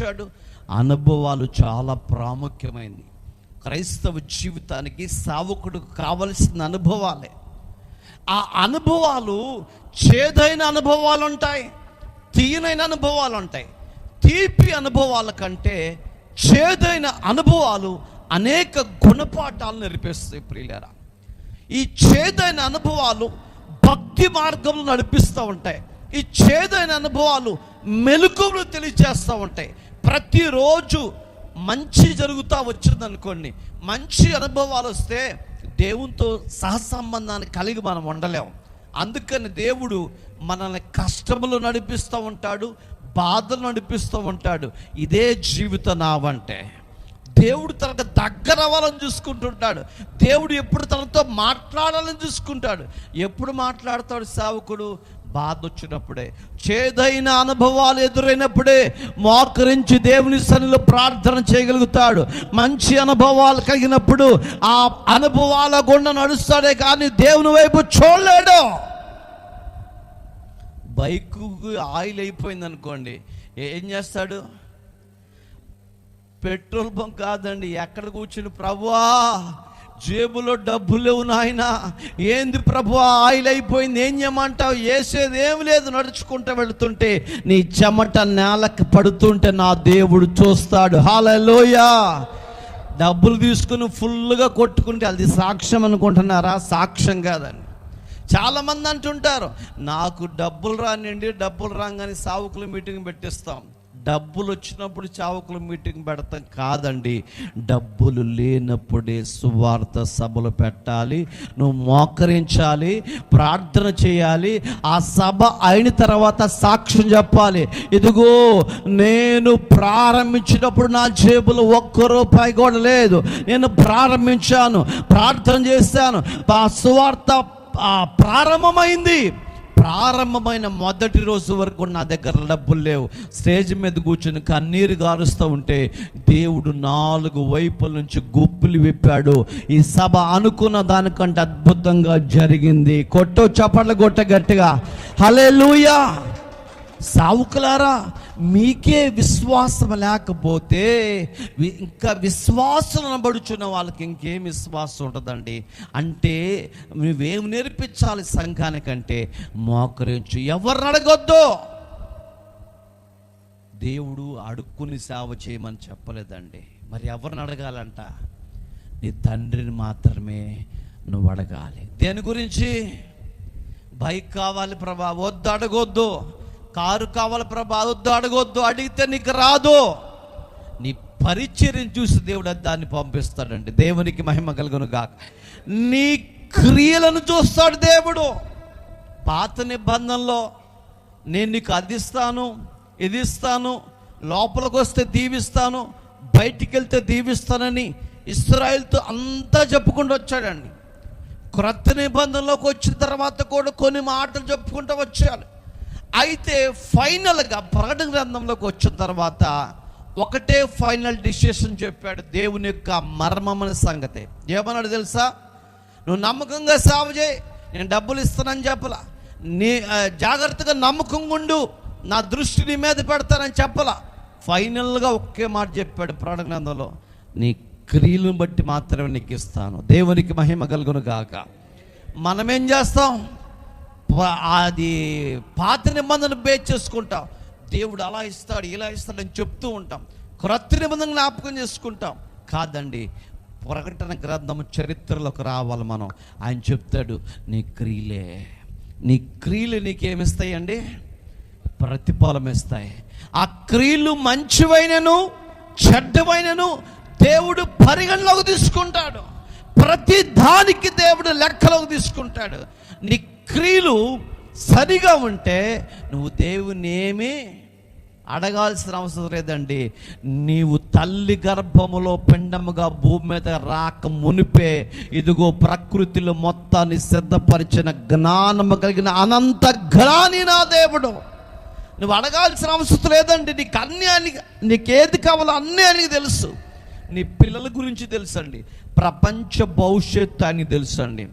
వచ్చాడు అనుభవాలు చాలా ప్రాముఖ్యమైనవి క్రైస్తవ జీవితానికి సావకుడు కావలసిన అనుభవాలే. ఆ అనుభవాలు చేదైన అనుభవాలు ఉంటాయి తీయనైన అనుభవాలు ఉంటాయి తీపి అనుభవాల కంటే చేదైన అనుభవాలు అనేక గుణపాఠాలు నేర్పిస్తాయి ప్రియులరా. ఈ చేదైన అనుభవాలు భక్తి మార్గంలో నడిపిస్తూ ఉంటాయి. ఈ చేదైన అనుభవాలు మెలకువలు తెలియజేస్తూ ఉంటాయి. ప్రతిరోజు మంచి జరుగుతూ వచ్చిందనుకోండి మంచి అనుభవాలు వస్తే దేవునితో సహసంబంధాన్ని కలిగి మనం ఉండలేం. అందుకని దేవుడు మనల్ని కష్టములు నడిపిస్తూ ఉంటాడు బాధలు నడిపిస్తూ ఉంటాడు. ఇదే జీవిత నావంటే. దేవుడు తనకు దగ్గర అవ్వాలని చూసుకుంటుంటాడు. దేవుడు ఎప్పుడు తనతో మాట్లాడాలని చూసుకుంటాడు. ఎప్పుడు మాట్లాడతాడు సేవకుడు? బాధ వచ్చినప్పుడే చేదైన అనుభవాలు ఎదురైనప్పుడే మోకరించి దేవుని సన్నిలో ప్రార్థన చేయగలుగుతాడు. మంచి అనుభవాలు కలిగినప్పుడు ఆ అనుభవాల గుండా నడుస్తాడే కానీ దేవుని వైపు చూడలేడు. బైకు ఆయిల్ అయిపోయింది అనుకోండి ఏం చేస్తాడు? పెట్రోల్ బంక్ కాదండి ఎక్కడ కూర్చుని ప్రభువా జేబులో డబ్బులు లేవు నాయన. ఏంది ప్రభు ఆయిల్ అయిపోయింది ఏం చేయమంటావు? వేసేది ఏం లేదు నడుచుకుంటూ వెళుతుంటే నీ చెమట నేలకు పడుతుంటే నా దేవుడు చూస్తాడు. హాలలోయా డబ్బులు తీసుకుని ఫుల్గా కొట్టుకుంటే అది సాక్ష్యం అనుకుంటున్నారా? సాక్ష్యం కాదండి. చాలామంది అంటుంటారు నాకు డబ్బులు రానండి డబ్బులు రాగానే సావుకుల మీటింగ్ పెట్టిస్తాం. డబ్బులు వచ్చినప్పుడు చావకుల మీటింగ్ పెడతాం కాదండి. డబ్బులు లేనప్పుడే సువార్త సభలు పెట్టాలి నువ్వు మోకరించాలి ప్రార్థన చేయాలి ఆ సభ అయిన తర్వాత సాక్ష్యం చెప్పాలి. ఇదిగో నేను ప్రారంభించినప్పుడు నా జేబులో ఒక్క రూపాయి కూడా లేదు. నేను ప్రారంభించాను ప్రార్థన చేశాను. ఆ సువార్త ప్రారంభమైంది. ప్రారంభమైన మొదటి రోజు వరకు నా దగ్గర డబ్బులు లేవు. స్టేజ్ మీద కూర్చొని కన్నీరు గారుస్తూ ఉంటే దేవుడు నాలుగు వైపుల నుంచి గుప్పులు విప్పాడు. ఈ సభ అనుకున్న దానికంటే అద్భుతంగా జరిగింది. కొట్టో చప్పట్లు కొట్ట గట్టిగా. హలే సావుకులారా! మీకే విశ్వాసం లేకపోతే ఇంకా విశ్వాసం అనబడుచున్న వాళ్ళకి ఇంకేం విశ్వాసం ఉంటుందండి? అంటే నువ్వేం నేర్పించాలి సంఘానికంటే? మోకరించు ఎవరిని అడగొద్దు? దేవుడు అడుక్కుని సేవ చేయమని చెప్పలేదండి. మరి ఎవరిని అడగాలంట? నీ తండ్రిని మాత్రమే నువ్వు అడగాలి. దేని గురించి? బైక్ కావాలి ప్రభా వద్దు అడగొద్దు. కారు కావాలి ప్రభా వద్దు అడగొద్దు అడిగితే నీకు రాదు. నీ పరిచర్యను చూసి దేవుడు దాన్ని పంపిస్తాడండి. దేవునికి మహిమ కలుగును గాక. నీ క్రియలను చూస్తాడు దేవుడు. పాత నిబంధనలో నేను నీకు అదిస్తాను ఇదిస్తాను ఇది ఇస్తాను లోపలికి వస్తే దీవిస్తాను బయటికి వెళ్తే దీవిస్తానని ఇస్రాయిల్తో అంతా చెప్పుకుంటూ వచ్చాడండి. క్రొత్త నిబంధనలోకి వచ్చిన తర్వాత కూడా కొన్ని మాటలు చెప్పుకుంటూ వచ్చాడు. అయితే ఫైనల్గా ప్రకటన గ్రంథంలోకి వచ్చిన తర్వాత ఒకటే ఫైనల్ డిసిషన్ చెప్పాడు దేవుని యొక్క మర్మమైన సంగతి. ఏమన్నాడు తెలుసా? నువ్వు నమ్మకంగా సేవ చేయి నేను డబ్బులు ఇస్తానని చెప్పలా. నీ జాగ్రత్తగా నమ్మకంగా ఉండు నా దృష్టి నీ మీద పెడతానని చెప్పలా. ఫైనల్గా ఒకే మాట చెప్పాడు ప్రకటన గ్రంథంలో. నీ క్రియలను బట్టి మాత్రమే నీకు ఇస్తాను. దేవునికి మహిమ కలుగును గాక. మనమేం చేస్తాం? అది పాత నిబంధనను బేస్ చేసుకుంటాం. దేవుడు అలా ఇస్తాడు ఇలా ఇస్తాడు అని చెప్తూ ఉంటాం. క్రొత్త నిబంధన జ్ఞాపకం చేసుకుంటాం. కాదండి ప్రకటన గ్రంథం చరిత్రలోకి రావాలి మనం. ఆయన చెప్తాడు నీ క్రియలే నీ క్రియలు నీకేమిస్తాయండి ప్రతిఫలం ఇస్తాయి. ఆ క్రియలు మంచివైనను చెడ్డవైనను దేవుడు పరిగణలోకి తీసుకుంటాడు. ప్రతి దానికి దేవుడు లెక్కలోకి తీసుకుంటాడు. నీ క్రియలు సరిగా ఉంటే నువ్వు దేవుని ఏమీ అడగాల్సిన అవసరం లేదండి. నీవు తల్లి గర్భములో పిండముగా భూమి మీద రాక మునిపే ఇదిగో ప్రకృతిలో మొత్తాన్ని సిద్ధపరిచిన జ్ఞానము కలిగిన అనంత జ్ఞాని నా దేవుడు. నువ్వు అడగాల్సిన అవసరం లేదండి. నీకు అన్ని అని నీకేది కావాలో అన్నీ అని తెలుసు. నీ పిల్లల గురించి తెలుసండి. ప్రపంచ భవిష్యత్తు అని తెలుసండి.